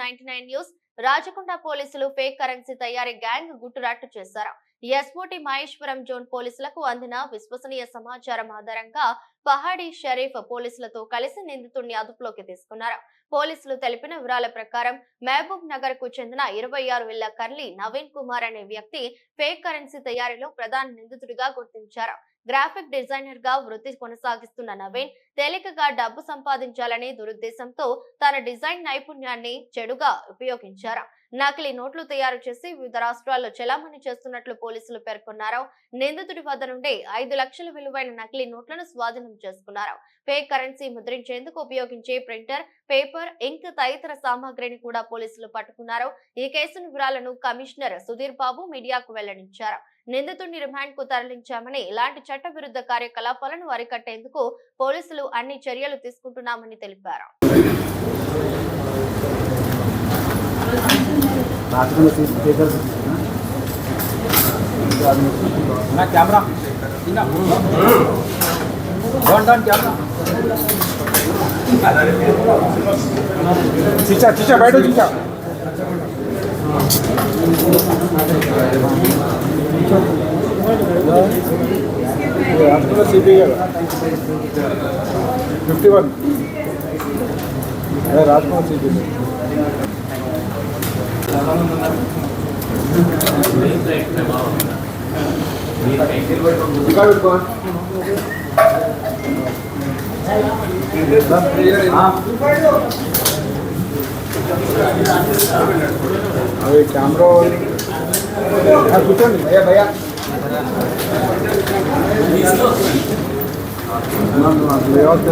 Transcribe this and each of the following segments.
Ninety news. Rachakonda పోలీసులు fake currency తయారీ gang గుట్టురాట్టు చేశారు. ఎస్ఓటి మహేశ్వరం జోన్ పోలీసులకు అందిన విశ్వసనీయ సమాచారం ఆధారంగా పహాడీ షరీఫ్ పోలీసులతో కలిసి నిందితుడిని అదుపులోకి తీసుకున్నారు. పోలీసులు తెలిపిన వివరాల ప్రకారం మహబూబ్ నగర్కు చెందిన ఇరవై ఆరు ఏళ్ళ కర్లి నవీన్ కుమార్ అనే వ్యక్తి ఫేక్ కరెన్సీ తయారీలో ప్రధాన నిందితుడిగా గుర్తించారు. గ్రాఫిక్ డిజైనర్గా వృత్తి కొనసాగిస్తున్న నవీన్ తేలికగా డబ్బు సంపాదించాలనే దురుద్దేశంతో తన డిజైన్ నైపుణ్యాన్ని చెడుగా ఉపయోగించారు. నకిలీ నోట్లు తయారు చేసి వివిధ రాష్ట్రాల్లో చెలామణి చేస్తున్నట్లు పోలీసులు పేర్కొన్నారు. నిందితుడి వద్ద నుండి ఐదు లక్షల విలువైన నకిలీ నోట్లను స్వాధీనం చేసుకున్నారు. ఫేక్ కరెన్సీ ముద్రించేందుకు ఉపయోగించే ప్రింటర్ పేపర్ ఇంక్ తదితర సామాగ్రిని కూడా పోలీసులు పట్టుకున్నారు. ఈ కేసు వివరాలను కమిషనర్ సుధీర్ బాబు మీడియాకు వెల్లడించారు. నిందితుడిని రిమాండ్కు తరలించామని ఇలాంటి చట్ట విరుద్ధ కార్యకలాపాలను అరికట్టేందుకు పోలీసులు అన్ని చర్యలు తీసుకుంటున్నామని తెలిపారు. చిచ్చా చిచ్చా బయట చిచ్చా. రాష్ట్రంలో సిపి ఫిఫ్టీ వన్ అదే రాష్ట్రంలో సిపి ఇంకా పెట్టుకో అవి కెమెరా కూర్చోండి భయ్యా భయ్యా లేఅవుట్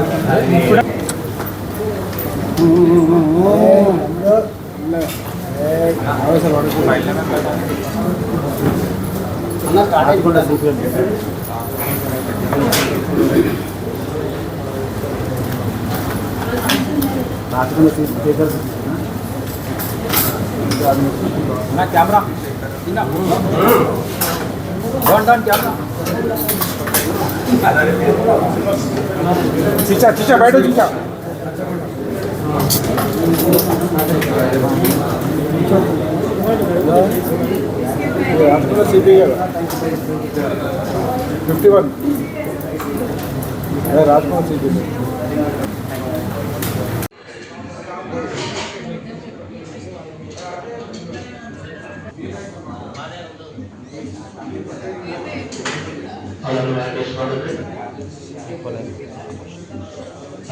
రాకుండా చూపించండి రాకుండా తీసి పేపర్స్ నా కెమెరా చిన్న డౌన్ కెమెరా చిచ్చా చిచ్చా బయట చిచ్చా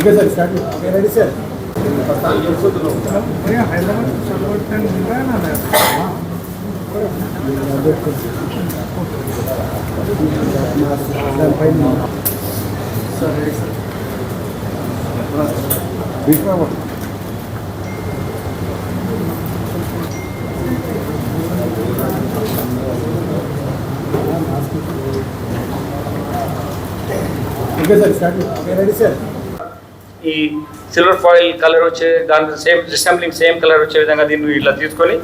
Bheeshma okay sir start ready sir Bheeshma okay sir start ready sir ఈ సిల్వర్ ఫాయిల్ కలర్ వచ్చే దాని సేమ్ రిసెంబ్లింగ్ సేమ్ కలర్ వచ్చే విధంగా దీన్ని ఇట్లా తీసుకొని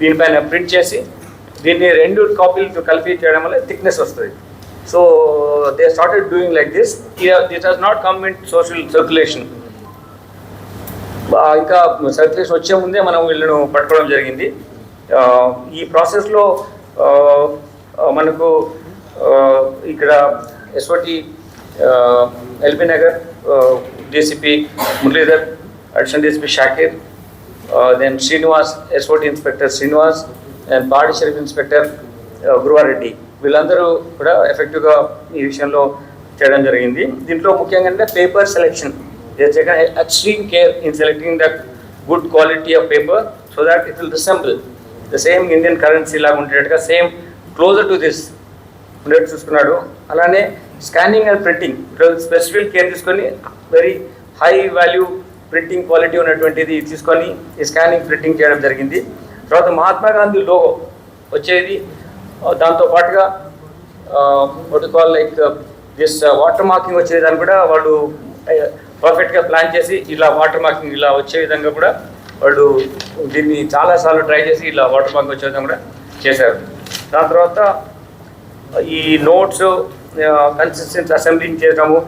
దీనిపైన ప్రింట్ చేసి దీన్ని రెండు కాపీలు కలిపి చేయడం వల్ల థిక్నెస్ వస్తుంది. So they started doing like this this has not come in social circulation ఇంకా సర్క్యులేషన్ వచ్చే ముందే మనం వీళ్ళను పట్టుకోవడం జరిగింది. Uh, ఈ ప్రాసెస్లో uh, uh, మనకు ఇక్కడ SOT LB Nagar DCP Muralidhar additional DCP Shakir then Srinivas SOT inspector Srinivas and Padi Sharif inspector Guruva Reddy వీళ్ళందరూ కూడా ఎఫెక్టివ్గా ఈ విషయంలో చేయడం జరిగింది. దీంట్లో ముఖ్యంగా అంటే paper selection extreme care in selecting the good quality of paper so that it will resemble the same Indian currency లాగా ఉండేట్టుగా సేమ్ క్లోజర్ టు దిస్ ఉండేట్టు చూసుకున్నాడు. అలానే scanning and printing specific care తీసుకొని very high value printing quality ఉన్నటువంటిది తీసుకొని ఈ scanning printing చేయడం జరిగింది. తర్వాత మహాత్మా గాంధీ లోగో వచ్చేది. దాంతో పాటుగా what like this water marking వచ్చేదాన్ని కూడా వాళ్ళు పర్ఫెక్ట్గా ప్లాన్ చేసి ఇలా వాటర్ మార్కింగ్ ఇలా వచ్చే విధంగా కూడా వాళ్ళు దీన్ని చాలాసార్లు ట్రై చేసి ఇలా వాటర్ మార్కింగ్ వచ్చే విధంగా కూడా చేశారు. దాని తర్వాత ఈ నోట్స్ కన్సిస్టెన్స్ అసెంబ్లింగ్ చేయడము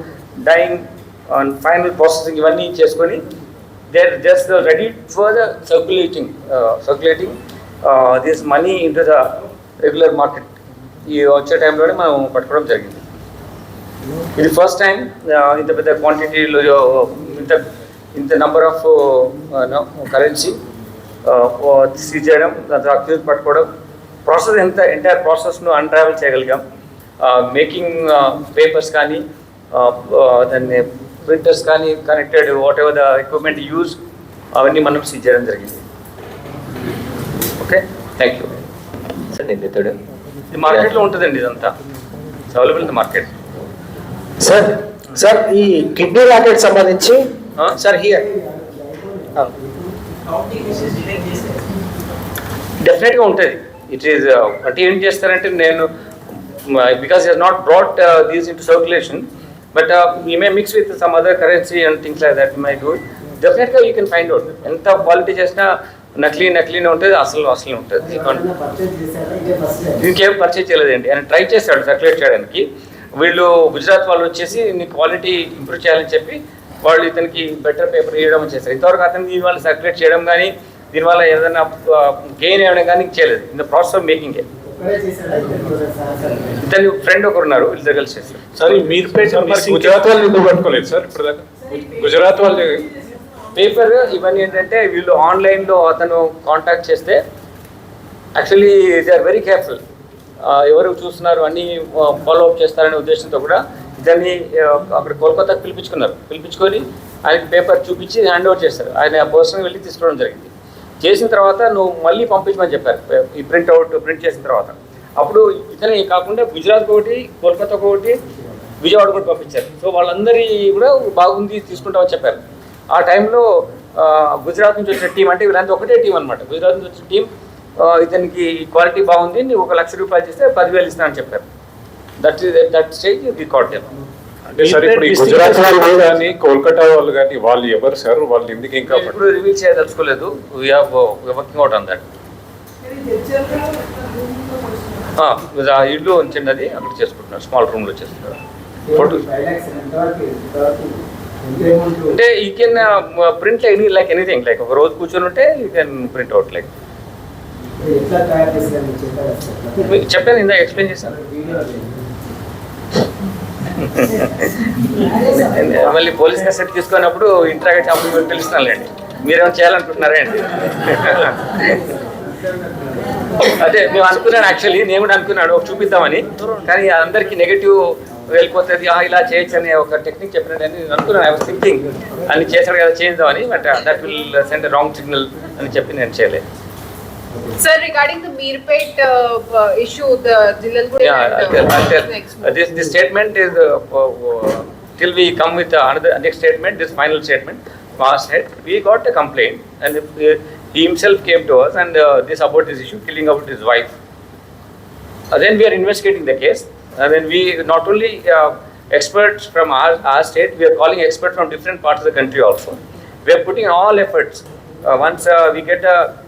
డైయింగ్ ఫైనల్ ప్రాసెసింగ్ ఇవన్నీ చేసుకొని they just ready for the circulating circulating this money into the regular market ఈ వచ్చే టైంలోనే మనం పట్టుకోవడం జరిగింది. ఇది ఫస్ట్ టైం ఇంత పెద్ద క్వాంటిటీలో ఇంత ఇంత నెంబర్ ఆఫ్ కరెన్సీ సీజ్ చేయడం దాని తర్వాత పట్టుకోవడం. ప్రాసెస్ ఎంత ఎంటైర్ ప్రాసెస్ను అన్ట్రావెల్ చేయగలిగాం. మేకింగ్ పేపర్స్ కానీ దాన్ని ప్రింటర్స్ కానీ connected whatever the equipment use అవన్నీ మనం సీజ్ చేయడం జరిగింది. ఓకే థ్యాంక్ యూ నిందితుడు ఇది మార్కెట్లో ఉంటుందండి ఇదంతా. Available in the market sir sir ఈ కిడ్నీ రాకెట్ సంబంధించి సార్ హియర్ డెఫినెట్గా ఉంటుంది. ఇట్ ఈస్ అంటే ఏం చేస్తారంటే నేను because is not brought these into circulation but you may mix with some other currency and things like that my do డెఫినెట్గా you can find out ఎంత quality చేసినా నకిలీ నకిలీనే ఉంటుంది అసలు అసలు ఉంటుంది. ఇంకేం పర్చేజ్ చేయలేదండి. ఆయన ట్రై చేశాడు సర్క్యులేట్ చేయడానికి. వీళ్ళు గుజరాత్ వాళ్ళు వచ్చేసి నీ క్వాలిటీ ఇంప్రూవ్ చేయాలని చెప్పి వాళ్ళు ఇతనికి బెటర్ పేపర్ ఇవ్వడం చేశారు. ఇంతవరకు అతను దీనివల్ల సర్క్యులేట్ చేయడం కానీ దీనివల్ల ఏదైనా గెయిన్ అవ్వడం కానీ చేయలేదు. In the process of making ఇతని ఫ్రెండ్ ఒకరు ఉన్నారు వీళ్ళ కలిసి సార్ మరి గుజరాత్ వాళ్ళు ఎందుకు పట్టుకోలేదు సార్ గుజరాత్ వాళ్ళు పేపర్ ఇవన్నీ ఏంటంటే వీళ్ళు ఆన్లైన్లో అతను కాంటాక్ట్ చేస్తే actually they are very careful ఎవరు చూస్తున్నారు అన్ని ఫాలో అప్ చేస్తారనే ఉద్దేశంతో కూడా ఇతన్ని అక్కడ కోల్కతాకి పిలిపించుకున్నారు. పిలిపించుకొని ఆయనకి పేపర్ చూపించి హ్యాండ్ ఓవర్ చేస్తారు. ఆయన పర్సనల్ వెళ్ళి తీసుకోవడం జరిగింది. చేసిన తర్వాత నువ్వు మళ్ళీ పంపించమని చెప్పారు. ఈ ప్రింట్అవుట్ ప్రింట్ చేసిన తర్వాత. అప్పుడు ఇతనే కాకుండా గుజరాత్ ఒకటి కోల్కతా ఒకటి విజయవాడ కూడా పంపించారు. సో వాళ్ళందరి కూడా బాగుంది తీసుకుంటామని చెప్పారు. ఆ టైంలో గుజరాత్ నుంచి వచ్చిన టీం అంటే వీళ్ళంతా ఒకటే టీం అనమాట గుజరాత్ నుంచి వచ్చిన టీం ఇతనికి క్వాలిటీ బాగుంది నువ్వు ఒక లక్ష రూపాయలు చేస్తే పదివేలు ఇస్తానని చెప్పారు. దట్ దట్ స్టేజ్ రికార్డ్ అంటే సార్ ఇప్పుడు ఈ గుజరాత్ వాళ్ళు కానీ కోల్కతా వాళ్ళు కానీ వాళ్ళు ఎవరు సార్? వాళ్ళు ఎందుకు ఇంకా ఇప్పుడు రివీల్ చేయదలుచుకోలేదు. వర్కింగ్ అవుట్ ఆన్ దట్ ఇల్లు చిన్నది అక్కడ చేసుకుంటున్నారు. స్మాల్ రూమ్లో చేస్తున్నారు. అంటే ఈ can print any like anything like ఒక రోజు కూర్చొని ఉంటే you can print out like చెప్పాను ఇందా ఎక్స్ప్లెయిన్ చేశాను. మళ్ళీ పోలీస్ కస్టడీ తీసుకున్నప్పుడు ఇంటరాగేట్ అప్పుడు మీకు తెలుస్తున్నాండి మీరేమైనా చేయాలనుకుంటున్నారా అండి అదే మేము అనుకున్నాను యాక్చువల్లీ నేను కూడా అనుకున్నాను ఒక చూపిద్దామని. కానీ అందరికీ నెగిటివ్ వెళ్ళిపోతుంది ఇలా చేయొచ్చు అనే ఒక టెక్నిక్ చెప్పినట్టు నేను అనుకున్నాను. ఐ వాస్ థింకింగ్ అని చేశాడు కదా చేద్దామని but that will send wrong signal అని చెప్పి నేను చేయలేదు. Sir, regarding the Mirpet uh, uh, issue, the Jilalguri Yeah, I'll tell, I'll tell. This, this statement is, uh, uh, uh, till we come with uh, another, next statement, this final statement, Mars said, we got a complaint and if, he himself came to us and uh, this about this issue, killing about his wife. Uh, then we are investigating the case and then we, not only uh, experts from our, our state, we are calling experts from different parts of the country also. We are putting all efforts. Uh, once uh, we get a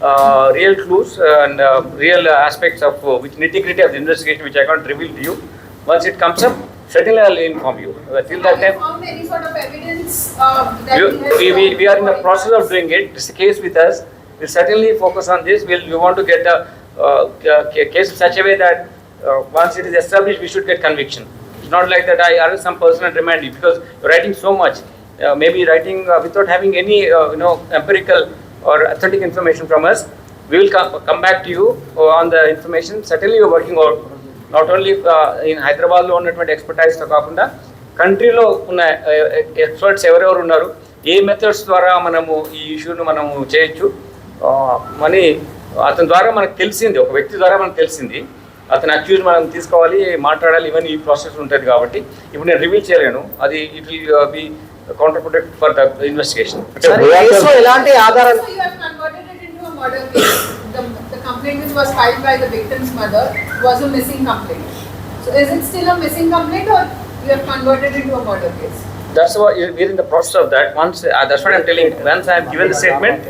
real clues and uh, real uh, aspects of uh, which nitty gritty of the investigation, which I can't reveal to you. Once it comes up, certainly I'll inform you. Uh, till that you time, any sort of evidence uh, that we, we, we, we are in the process of doing it. It's a case with us. We'll certainly focus on this. We'll, we want to get a, uh, ca- case in such a way that uh, once it is established, we should get conviction. It's not like that I arrest some person and remand you because you're writing so much. Uh, maybe writing uh, without having any, uh, you know, empirical or authentic information from us. We will come, come back to you on the information. Certainly, you're working out not only uh, in Hyderabad ఉన్నటువంటి ఎక్స్పర్టైజ్తో కాకుండా కంట్రీలో ఉన్న uh, experts ఎవరెవరు ఉన్నారు ఏ methods ద్వారా మనము ఈ ఇష్యూను మనము చేయొచ్చు మనీ అని అతని ద్వారా మనకు తెలిసింది ఒక వ్యక్తి ద్వారా మనకు తెలిసింది అతని అక్యూజ్ మనం తీసుకోవాలి మాట్లాడాలి ఇవన్నీ ఈ ప్రాసెస్ ఉంటుంది కాబట్టి ఇప్పుడు నేను రివీల్ చేయలేను అది it will be Counter protect for the investigation sir ఈ కేసులో ఎలాంటి ఆధారాలు So you have converted it into a murder case. The, the complaint which was filed by the victim's mother was a missing complaint. So is it still a missing complaint or you have converted into a murder case? That's why we're in the process of that. Once, uh, that's what I'm telling. Once I'm given the statement,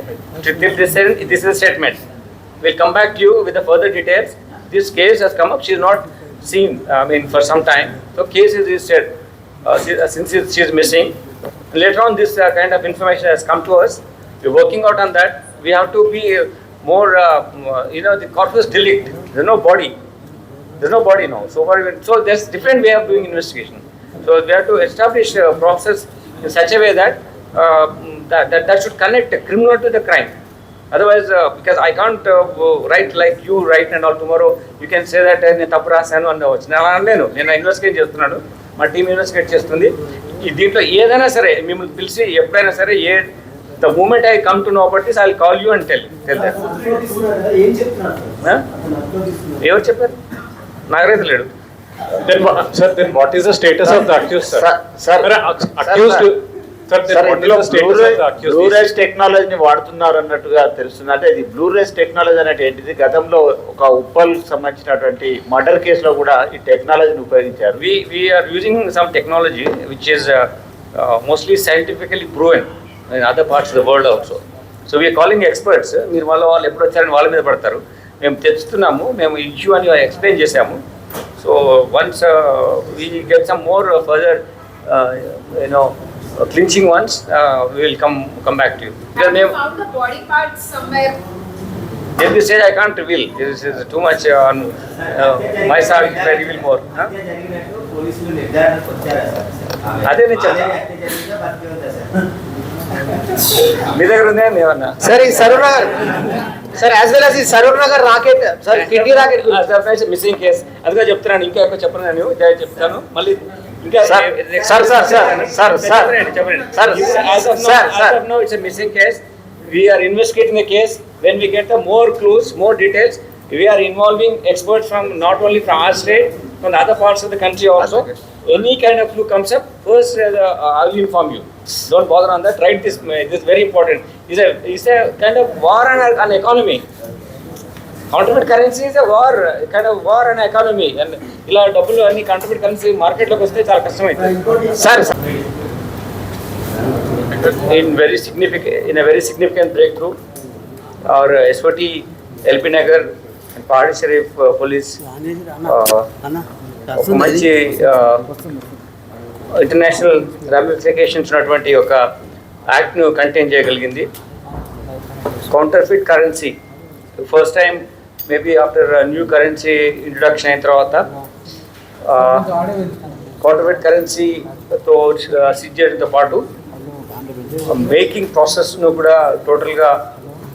to till this, this is a statement. We'll come back to you with the further details. This case has come up. She's not seen. I mean, for some time. So case is registered. Uh, she, uh, since she- she is missing, later on this uh, kind of information has come to us. We're working out on that. We have to be uh, more. Uh, uh, you know, the corpus delict. There's no body. There's no body now. So, far, we- so there's different way of doing investigation. So we have to establish a process in such a way that uh, that, that, that should connect the criminal to the crime. Otherwise, uh, because I can't uh, go- write like you write and all tomorrow, you can say that నేను తప్పు రాశాను అనవచ్చు నేను అలా అనలేను నేను investigate చేస్తున్నాను మా team investigate చేస్తుంది. ఈ దీంట్లో ఏదైనా సరే మిమ్మల్ని పిలిచి ఎప్పుడైనా సరే ఏ the moment I come to know బట్టి I call you and tell tell that ఎవరు చెప్పారు? నాగరైతే లేడు. Then, wha- sir, then what is the status of the accused, sir? Sir, sir, Sir, ac- accused, sir, బ్లూరేజ్ టెక్నాలజీని వాడుతున్నారు అన్నట్టుగా తెలుస్తుంది. అంటే ఇది బ్లూరేజ్ టెక్నాలజీ అనేది ఏంటిది? గతంలో ఒక ఉప్పల్ సంబంధించినటువంటి మర్డర్ కేసులో కూడా ఈ టెక్నాలజీని ఉపయోగించారు. Technology which is uh, uh, mostly scientifically proven in other parts of the world also. So we are calling experts. మీరు వాళ్ళ వాళ్ళు ఎప్పుడు వచ్చారని వాళ్ళ మీద పడతారు. మేము తెచ్చుతున్నాము మేము ఇష్యూ అని ఎక్స్ప్లెయిన్ చేసాము so once we get some more further you know clinching once will come come back to you Have you మేము found the body parts somewhere? At this stage, I can't reveal. This is too much uh, on uh, my side. If I reveal more. Huh? అదే నేను మీ దగ్గర ఉందే ఏమన్నా sir ఈ Saroor Nagar sir as well as ఈ Saroor Nagar racket sir kidney racket missing case అదిగా చెప్తున్నాను ఇంకా ఎక్కువ చెప్పను నేను చెప్తాను మళ్ళీ Sir, sir, sir, sir, sir, sir. చెప్పండి చెప్పండి sir, as of now, sir, as sir. of now, it's a missing case. We are investigating the case. When we get the more clues, more details, we are involving experts from not only from our state, from the other parts of the country also. Any kind of clue comes up, first uh, I will inform you. Don't bother on that. Write this. uh, This is very important. It's a it's a kind of war on an economy. Counterfeit currency is war kind of war and economy and ఇలా డబ్బులు అన్ని counterfeit currency మార్కెట్లోకి వస్తే చాలా కష్టమైంది sir in very significant in a very significant breakthrough our uh, SOT LP Nagar and Pahadi uh, uh, మంచి uh, international ramifications ఉన్నటువంటి ఒక యాక్ట్ను కంటైన్ చేయగలిగింది. Counterfeit currency first time maybe after new currency introduction అయిన తర్వాత counterfeit కరెన్సీతో SIT చేయడంతో పాటు మేకింగ్ ప్రాసెస్ను కూడా టోటల్గా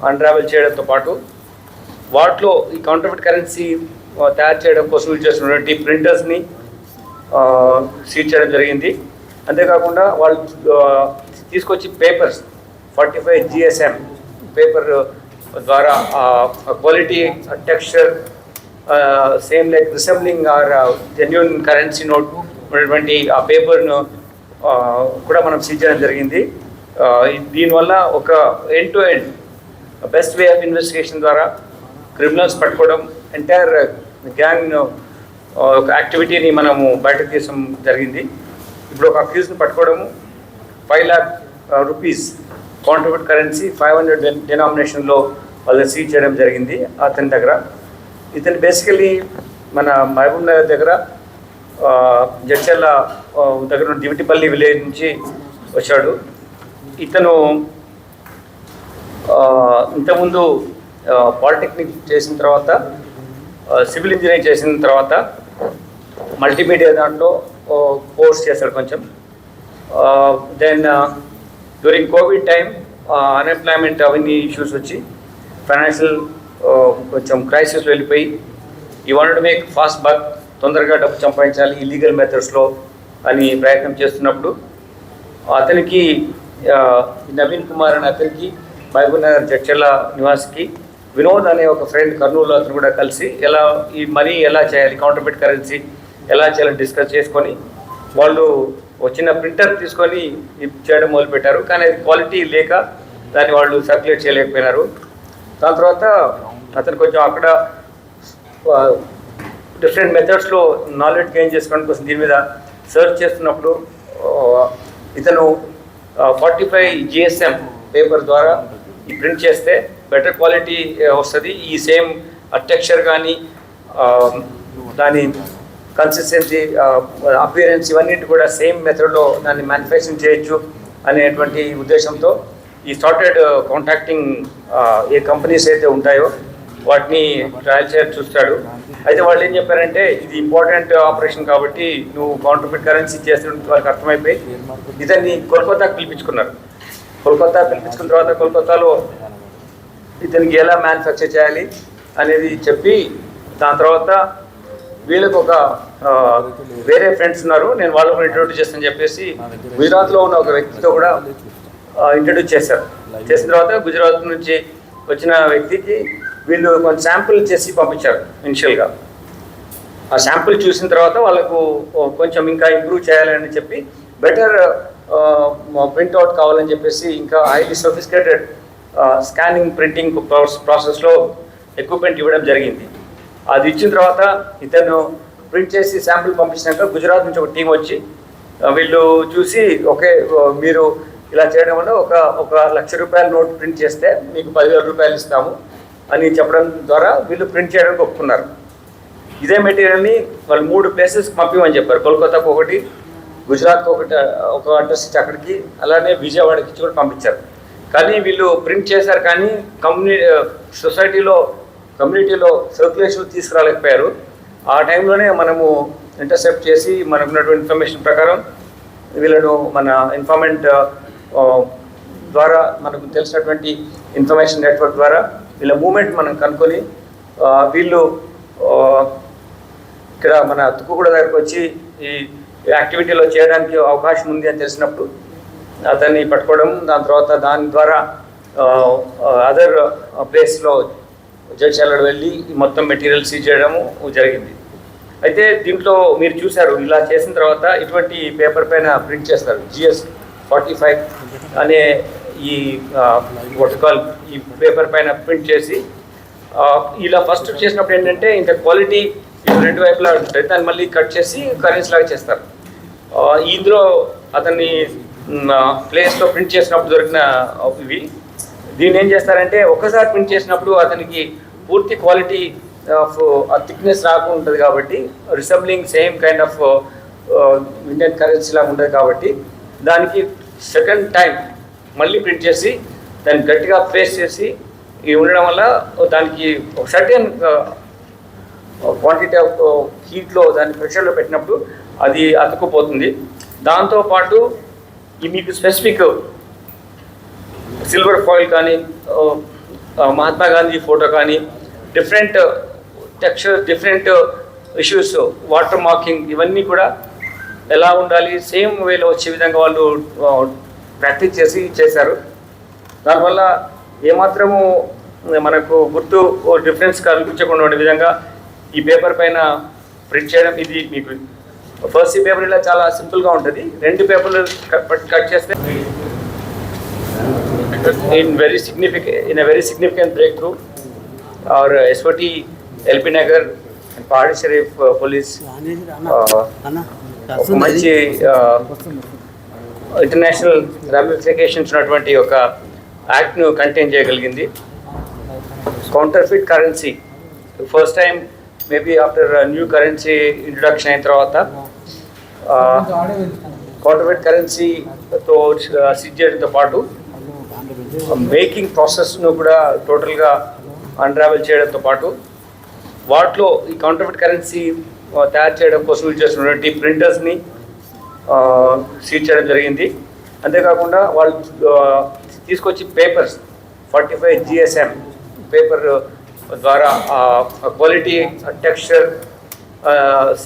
అన్రావెల్ చేయడంతో పాటు వాటిలో ఈ కౌంటర్ఫిట్ కరెన్సీ తయారు చేయడం కోసం యూజ్ చేస్తున్నటువంటి ప్రింటర్స్ని సీజ్ చేయడం జరిగింది. అంతేకాకుండా వాళ్ళు తీసుకొచ్చి papers forty five GSM paper ద్వారా quality texture same like resembling are genuine currency note ఉన్నటువంటి ఆ పేపర్ను కూడా మనం సీజ్ జరిగింది. దీనివల్ల ఒక end to end best way of investigation ద్వారా క్రిమినల్స్ పట్టుకోవడం ఎంటైర్ గ్యాంగ్ ఒక యాక్టివిటీని మనము బయటకు తీయడం జరిగింది. ఇప్పుడు ఒక అక్యూజ్ని పట్టుకోవడము five lakh rupees contribute currency five hundred డినామినేషన్లో వాళ్ళని సీజ్ చేయడం జరిగింది అతని దగ్గర. ఇతను బేసికలీ మన మహబూబ్ నగర్ దగ్గర జడ్చర్ల దగ్గర దివిటిపల్లి విలేజ్ నుంచి వచ్చాడు. ఇతను ఇంతకుముందు పాలిటెక్నిక్ చేసిన తర్వాత సివిల్ ఇంజనీరింగ్ చేసిన తర్వాత మల్టీమీడియా దాంట్లో కోర్స్ చేశాడు కొంచెం. Then during Covid time unemployment అవన్నీ ఇష్యూస్ వచ్చి ఫైనాన్షియల్ కొంచెం క్రైసిస్ వెళ్ళిపోయి ఈ వాంట్ మేక్ ఫాస్ట్ బక్ తొందరగా డబ్బు సంపాదించాలి ఇల్లీగల్ మెథడ్స్లో అని ప్రయత్నం చేస్తున్నప్పుడు అతనికి నవీన్ కుమార్ అనే అతనికి మహబూబ్ నగర్ జడ్చర్ల నివాస్కి వినోద్ అనే ఒక ఫ్రెండ్ కర్నూలు అతను కూడా కలిసి ఎలా ఈ మనీ ఎలా చేయాలి కౌంటర్బిట్ కరెన్సీ ఎలా చేయాలని డిస్కస్ చేసుకొని వాళ్ళు వచ్చిన ప్రింటర్ తీసుకొని చేయడం మొదలుపెట్టారు. కానీ అది క్వాలిటీ లేక దాన్ని వాళ్ళు సర్క్యులేట్ చేయలేకపోయినారు. దాని తర్వాత అతను కొంచెం అక్కడ డిఫరెంట్ మెథడ్స్లో నాలెడ్జ్ గెయిన్ చేసుకోవడం కోసం దీని మీద సర్చ్ చేస్తున్నప్పుడు ఇతను ఫార్టీ ఫైవ్ జిఎస్ఎం పేపర్ ద్వారా ఈ ప్రింట్ చేస్తే బెటర్ క్వాలిటీ వస్తుంది. ఈ సేమ్ టెక్స్చర్ కానీ దాని కన్సిస్టెన్సీ అపియరెన్స్ ఇవన్నీ కూడా సేమ్ మెథడ్లో దాన్ని మ్యానుఫ్యాక్చరింగ్ చేయొచ్చు అనేటువంటి ఉద్దేశంతో ఈ స్టార్టెడ్ కాంటాక్టింగ్ ఏ కంపెనీస్ అయితే ఉంటాయో వాటిని ట్రయల్ చేసి చూస్తాడు. అయితే వాళ్ళు ఏం చెప్పారంటే ఇది ఇంపార్టెంట్ ఆపరేషన్ కాబట్టి నువ్వు కౌంటర్ఫిట్ కరెన్సీ చేస్తున్న వాళ్ళకి అర్థమైపోయి ఇతన్ని కోల్కతాకి పిలిపించుకున్నారు. కోల్కతా పిలిపించుకున్న తర్వాత కోల్కతాలో ఇతనికి ఎలా మ్యానుఫ్యాక్చర్ చేయాలి అనేది చెప్పి దాని తర్వాత వీళ్ళకి ఒక వేరే ఫ్రెండ్స్ ఉన్నారు. నేను వాళ్ళకు ఇంట్రొడ్యూస్ చేస్తాను చెప్పేసి గుజరాత్లో ఉన్న ఒక వ్యక్తితో కూడా ఇంట్రడ్యూస్ చేశారు. చేసిన తర్వాత గుజరాత్ నుంచి వచ్చిన వ్యక్తికి వీళ్ళు కొంచెం శాంపుల్ చేసి పంపించారు ఇనిషియల్గా ఆ శాంపుల్ చూసిన తర్వాత వాళ్ళకు కొంచెం ఇంకా ఇంప్రూవ్ చేయాలని చెప్పి బెటర్ ప్రింట్అవుట్ కావాలని చెప్పేసి ఇంకా హైలీ సొఫిస్టికేటెడ్ స్కానింగ్ ప్రింటింగ్ ప్రాసెస్లో ఎక్విప్మెంట్ ఇవ్వడం జరిగింది. అది ఇచ్చిన తర్వాత ఇతను ప్రింట్ చేసి శాంపుల్ పంపించినాక గుజరాత్ నుంచి ఒక టీం వచ్చి వీళ్ళు చూసి ఓకే మీరు ఇలా చేయడం వల్ల ఒక ఒక లక్ష రూపాయల నోట్ ప్రింట్ చేస్తే మీకు పదివేల రూపాయలు ఇస్తాము అని చెప్పడం ద్వారా వీళ్ళు ప్రింట్ చేయడానికి ఒప్పుకున్నారు. ఇదే మెటీరియల్ని వాళ్ళు మూడు ప్లేసెస్కి పంపించమని చెప్పారు. కోల్కతాకు ఒకటి గుజరాత్కి ఒకటి ఒక అడ్రస్ ఇచ్చి అక్కడికి అలానే విజయవాడకి ఇచ్చి కూడా పంపించారు. కానీ వీళ్ళు ప్రింట్ చేశారు కానీ కమ్యూని సొసైటీలో కమ్యూనిటీలో సర్క్యులేషన్ తీసుకురాలేకపోయారు. ఆ టైంలోనే మనము ఇంటర్సెప్ట్ చేసి మనకున్నటువంటి ఇన్ఫర్మేషన్ ప్రకారం వీళ్ళను మన ఇన్ఫర్మెంట్ ద్వారా మనకు తెలిసినటువంటి ఇన్ఫర్మేషన్ నెట్వర్క్ ద్వారా వీళ్ళ మూమెంట్ మనం కనుక్కొని వీళ్ళు ఇక్కడ మన తుక్కుగూడ దగ్గరకు వచ్చి ఈ యాక్టివిటీలో చేయడానికి అవకాశం ఉంది అని తెలిసినప్పుడు అతన్ని పట్టుకోవడం దాని తర్వాత దాని ద్వారా అదర్ ప్లేస్లో జడ్చాలలో వెళ్ళి మొత్తం మెటీరియల్ సీజ్ చేయడము జరిగింది. అయితే దీంట్లో మీరు చూశారు ఇలా చేసిన తర్వాత ఇటువంటి పేపర్ పైన ప్రింట్ చేస్తారు జిఎస్ ఫార్టీ ఫైవ్ అనే ఈ కాల్ ఈ పేపర్ పైన ప్రింట్ చేసి ఇలా ఫస్ట్ చేసినప్పుడు ఏంటంటే ఇంకా క్వాలిటీ రెండు వైపులా ఉంటుంది దాన్ని మళ్ళీ కట్ చేసి కరెన్సీ లాగా చేస్తారు. ఇందులో అతన్ని ప్లేస్లో ప్రింట్ చేసినప్పుడు దొరికిన ఇవి. దీన్ని ఏం చేస్తారంటే ఒకసారి ప్రింట్ చేసినప్పుడు అతనికి పూర్తి క్వాలిటీ ఆఫ్ థిక్నెస్ రాకుండా ఉంటుంది కాబట్టి resembling same kind of Indian currency లాగా ఉండదు కాబట్టి దానికి సెకండ్ టైం మళ్ళీ ప్రింట్ చేసి దాన్ని గట్టిగా ప్లేస్ చేసి ఇవి ఉండడం వల్ల దానికి సర్టెన్ క్వాంటిటీ ఆఫ్ హీట్లో దాన్ని ప్రెషర్లో పెట్టినప్పుడు అది అతుక్కుపోతుంది. దాంతోపాటు ఈ మీకు స్పెసిఫిక్ సిల్వర్ ఫాయిల్ కానీ మహాత్మా గాంధీ ఫోటో కానీ different texture different issues water marking ఇవన్నీ కూడా ఎలా ఉండాలి? సేమ్ వేలో వచ్చే విధంగా వాళ్ళు ప్రాక్టీస్ చేసి చేశారు. దానివల్ల ఏమాత్రము మనకు గుర్తు డిఫరెన్స్ కనిపించకుండా ఉండే విధంగా ఈ పేపర్ పైన ప్రింట్ చేయడం ఇది మీకు ఫస్ట్ ఈ పేపర్ ఇలా చాలా సింపుల్గా ఉంటుంది. రెండు పేపర్లు కట్ చేస్తే in a very significant breakthrough our uh, SOT LP Nagar and Pahadi Sharif uh, police uh, ఒక మంచి ఇంటర్నేషనల్ రామిఫికేషన్స్ ఉన్నటువంటి ఒక యాక్ట్ను కంటైన్ చేయగలిగింది. Counterfeit currency first time maybe after new currency introduction అయిన తర్వాత కౌంటర్ఫిట్ కరెన్సీతో సీజ్ చేయడంతో పాటు మేకింగ్ ప్రాసెస్ను కూడా టోటల్గా అన్రావెల్ చేయడంతో పాటు వాటిలో ఈ కౌంటర్ఫిట్ కరెన్సీ తయారు చేయడం కోసం యూజ్ చేస్తున్నటువంటి ప్రింటర్స్ని సీజ్ చేయడం జరిగింది. అంతేకాకుండా వాళ్ళు తీసుకొచ్చి papers forty five GSM paper ద్వారా quality texture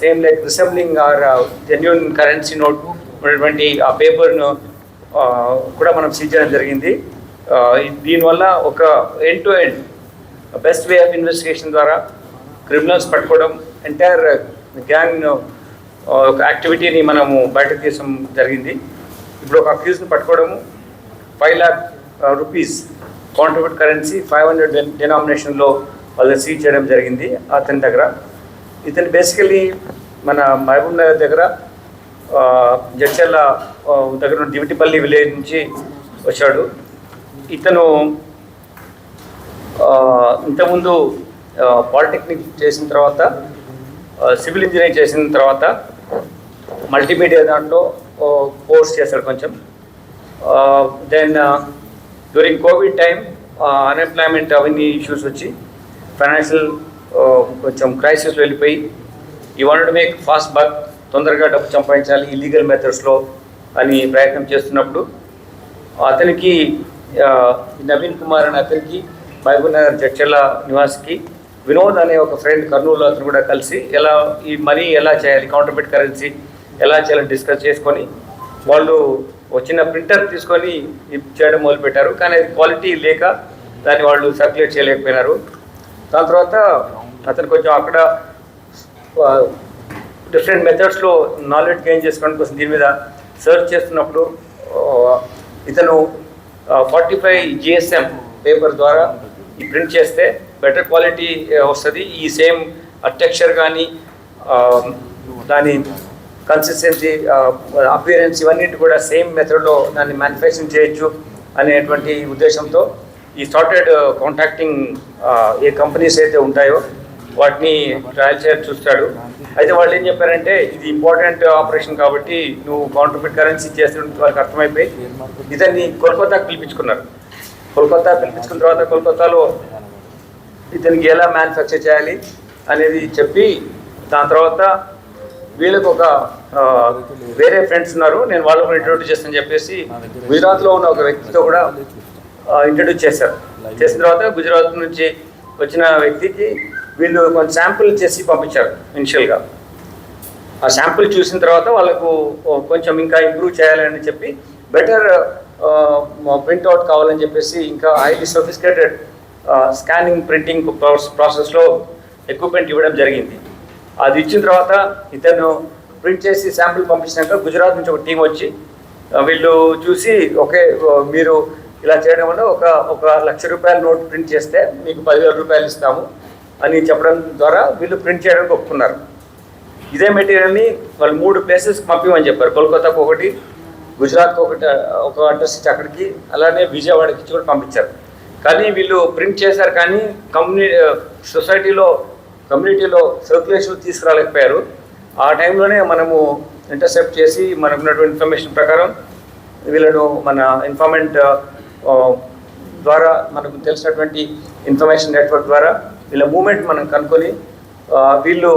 same like resembling our genuine currency note ఉన్నటువంటి ఆ పేపర్ను కూడా మనం సీజ్ చేయడం జరిగింది. దీనివల్ల ఒక end to end best way of investigation ద్వారా క్రిమినల్స్ పట్టుకోవడం ఎంటైర్ గ్యాంగ్ uh, ఒక యాక్టివిటీని మనము బయటకు తీసడం జరిగింది. ఇప్పుడు ఒక అక్యూజ్ని పట్టుకోవడము five lakh rupees contribute currency five hundred డినామినేషన్లో వాళ్ళని సీజ్ చేయడం జరిగింది అతని దగ్గర. ఇతను బేసికలీ మన మహబూబ్ నగర్ దగ్గర జడ్చర్ల దగ్గర దివిటిపల్లి విలేజ్ నుంచి వచ్చాడు. ఇతను ఇంతకుముందు పాలిటెక్నిక్ చేసిన తర్వాత సివిల్ ఇంజనీరింగ్ చేసిన తర్వాత మల్టీమీడియా దాంట్లో కోర్స్ చేశాడు కొంచెం. Then during Covid time unemployment అవన్నీ ఇష్యూస్ వచ్చి ఫైనాన్షియల్ కొంచెం క్రైసిస్లో వెళ్ళిపోయి ఈ వాంట్ మేక్ ఫాస్ట్ బర్క్ తొందరగా డబ్బు సంపాదించాలి ఇల్లీగల్ మెథడ్స్లో అని ప్రయత్నం చేస్తున్నప్పుడు అతనికి నవీన్ కుమార్ అనే అతనికి మహబూబ్ నగర్ జడ్చెల్ల నివాస్కి వినోద్ అనే ఒక ఫ్రెండ్ కర్నూలులో అతను కూడా కలిసి ఎలా ఈ మనీ ఎలా చేయాలి కౌంటర్ఫిట్ కరెన్సీ ఎలా చేయాలని డిస్కస్ చేసుకొని వాళ్ళు ఒక చిన్న ప్రింటర్ తీసుకొని చేయడం మొదలుపెట్టారు. కానీ అది క్వాలిటీ లేక దాన్ని వాళ్ళు సర్క్యులేట్ చేయలేకపోయినారు. దాని తర్వాత అతను కొంచెం అక్కడ డిఫరెంట్ మెథడ్స్లో నాలెడ్జ్ గెయిన్ చేసుకోవడం కోసం దీని మీద సర్చ్ చేస్తున్నప్పుడు ఇతను ఫార్టీ ఫైవ్ జిఎస్ఎం పేపర్ ద్వారా ఈ ప్రింట్ చేస్తే బెటర్ క్వాలిటీ వస్తుంది. ఈ సేమ్ టెక్స్చర్ కానీ దాని కన్సిస్టెన్సీ అపియరెన్స్ ఇవన్నిటి కూడా సేమ్ మెథడ్లో దాన్ని మ్యానుఫ్యాక్చరింగ్ చేయొచ్చు అనేటువంటి ఉద్దేశంతో ఈ సార్టెడ్ కాంటాక్టింగ్ uh, ఏ కంపెనీస్ అయితే ఉంటాయో వాటిని ట్రయల్ చేసి చూస్తాడు. అయితే వాళ్ళు ఏం చెప్పారంటే ఇది ఇంపార్టెంట్ ఆపరేషన్ కాబట్టి నువ్వు కౌంటర్ఫిట్ కరెన్సీ చేస్తుంటే వాళ్ళకి అర్థమైపోయి ఇతన్ని కోల్కతాకు పిలిపించుకున్నారు. కోల్కతా పిలిపించుకున్న తర్వాత కోల్కతాలో ఇతనికి ఎలా మ్యానుఫ్యాక్చర్ చేయాలి అనేది చెప్పి దాని తర్వాత వీళ్ళకి ఒక వేరే ఫ్రెండ్స్ ఉన్నారు. నేను వాళ్ళకు కూడా ఇంట్రొడ్యూస్ చేస్తానని చెప్పేసి గుజరాత్లో ఉన్న ఒక వ్యక్తితో కూడా ఇంట్రడ్యూస్ చేశారు. చేసిన తర్వాత గుజరాత్ నుంచి వచ్చిన వ్యక్తికి వీళ్ళు కొంచెం శాంపుల్ చేసి పంపించారు ఇనిషియల్గా ఆ శాంపుల్ చూసిన తర్వాత వాళ్ళకు కొంచెం ఇంకా ఇంప్రూవ్ చేయాలని చెప్పి బెటర్ ప్రింట్అవుట్ కావాలని చెప్పేసి ఇంకా హైలీ సొఫిస్టికేటెడ్ స్కానింగ్ ప్రింటింగ్ ప్రాసెస్లో ఎక్విప్మెంట్ ఇవ్వడం జరిగింది. అది ఇచ్చిన తర్వాత ఇతను ప్రింట్ చేసి శాంపుల్ పంపించినాక గుజరాత్ నుంచి ఒక టీం వచ్చి వీళ్ళు చూసి ఓకే మీరు ఇలా చేయడం వల్ల ఒక ఒక లక్ష రూపాయల నోట్ ప్రింట్ చేస్తే మీకు పదివేల రూపాయలు ఇస్తాము అని చెప్పడం ద్వారా వీళ్ళు ప్రింట్ చేయడానికి ఒప్పుకున్నారు. ఇదే మెటీరియల్ని వాళ్ళు మూడు ప్లేసెస్కి పంపించమని చెప్పారు. కోల్కతాకు ఒకటి గుజరాత్కి ఒకటి ఒక అడ్రస్ ఇచ్చి అక్కడికి అలానే విజయవాడకి ఇచ్చి కూడా పంపించారు. కానీ వీళ్ళు ప్రింట్ చేశారు కానీ కమ్యూని సొసైటీలో కమ్యూనిటీలో సర్క్యులేషన్ తీసుకురాలేకపోయారు. ఆ టైంలోనే మనము ఇంటర్సెప్ట్ చేసి మనకు ఉన్నటువంటి ఇన్ఫర్మేషన్ ప్రకారం వీళ్ళను మన ఇన్ఫర్మెంట్ ద్వారా మనకు తెలిసినటువంటి ఇన్ఫర్మేషన్ నెట్వర్క్ ద్వారా వీళ్ళ మూమెంట్ మనం కనుక్కొని వీళ్ళు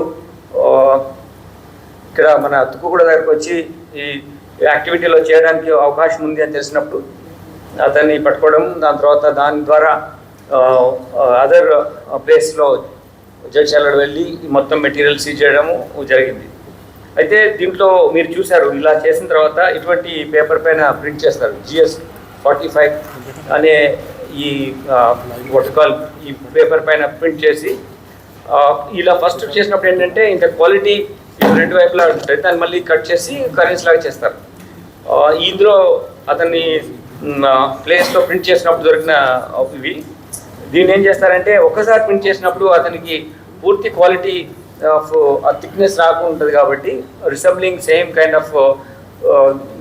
ఇక్కడ మన తుక్కుగూడ దగ్గరకు వచ్చి ఈ యాక్టివిటీలో చేయడానికి అవకాశం ఉంది అని తెలిసినప్పుడు అతన్ని పట్టుకోవడం దాని తర్వాత దాని ద్వారా అదర్ ప్లేస్లో జడ్చాలలో వెళ్ళి ఈ మొత్తం మెటీరియల్ సీజ్ చేయడము జరిగింది. అయితే దీంట్లో మీరు చూశారు ఇలా చేసిన తర్వాత ఇటువంటి పేపర్ పైన ప్రింట్ చేస్తారు జిఎస్ ఫార్టీ ఫైవ్ అనే ఈ కాల్ ఈ పేపర్ పైన ప్రింట్ చేసి ఇలా ఫస్ట్ చేసినప్పుడు ఏంటంటే ఇంత క్వాలిటీ రెండు వైపులా ఉంటుంది దాన్ని మళ్ళీ కట్ చేసి కరెన్సీ లాగా చేస్తారు. ఇందులో అతన్ని ప్లేస్లో ప్రింట్ చేసినప్పుడు దొరికిన ఇవి. దీన్ని ఏం చేస్తారంటే ఒక్కసారి ప్రింట్ చేసినప్పుడు అతనికి పూర్తి క్వాలిటీ ఆఫ్ థిక్నెస్ రాకుండా ఉంటుంది కాబట్టి resembling same kind of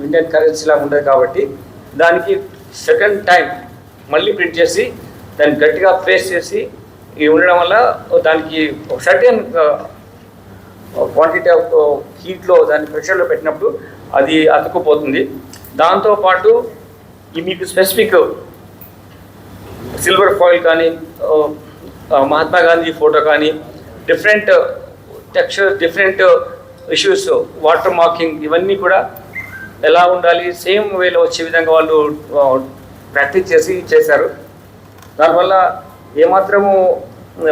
Indian currency లాగా ఉంటుంది కాబట్టి దానికి సెకండ్ టైం మళ్ళీ ప్రింట్ చేసి దాన్ని గట్టిగా ప్లేస్ చేసి ఇవి ఉండడం వల్ల దానికి ఒక సర్టెన్ క్వాంటిటీ ఆఫ్ హీట్లో దాన్ని ప్రెషర్లో పెట్టినప్పుడు అది అతుక్కుపోతుంది. దాంతోపాటు ఈ మీకు స్పెసిఫిక్ సిల్వర్ ఫాయిల్ కానీ uh, మహాత్మా గాంధీ ఫోటో కానీ different texture different issues water marking ఇవన్నీ కూడా ఎలా ఉండాలి సేమ్ వేలో వచ్చే విధంగా వాళ్ళు ప్రాక్టీస్ చేసి చేశారు. దానివల్ల ఏమాత్రము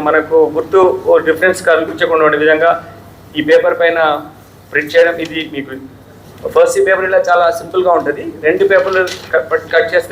మనకు గుర్తు డిఫరెన్స్ కల్పించకుండా ఉండే విధంగా ఈ పేపర్ పైన ప్రింట్ చేయడం ఇది మీకు ఫస్ట్ ఈ పేపర్ ఇలా చాలా సింపుల్గా ఉంటుంది. రెండు పేపర్లు కట్ కట్ చేస్తే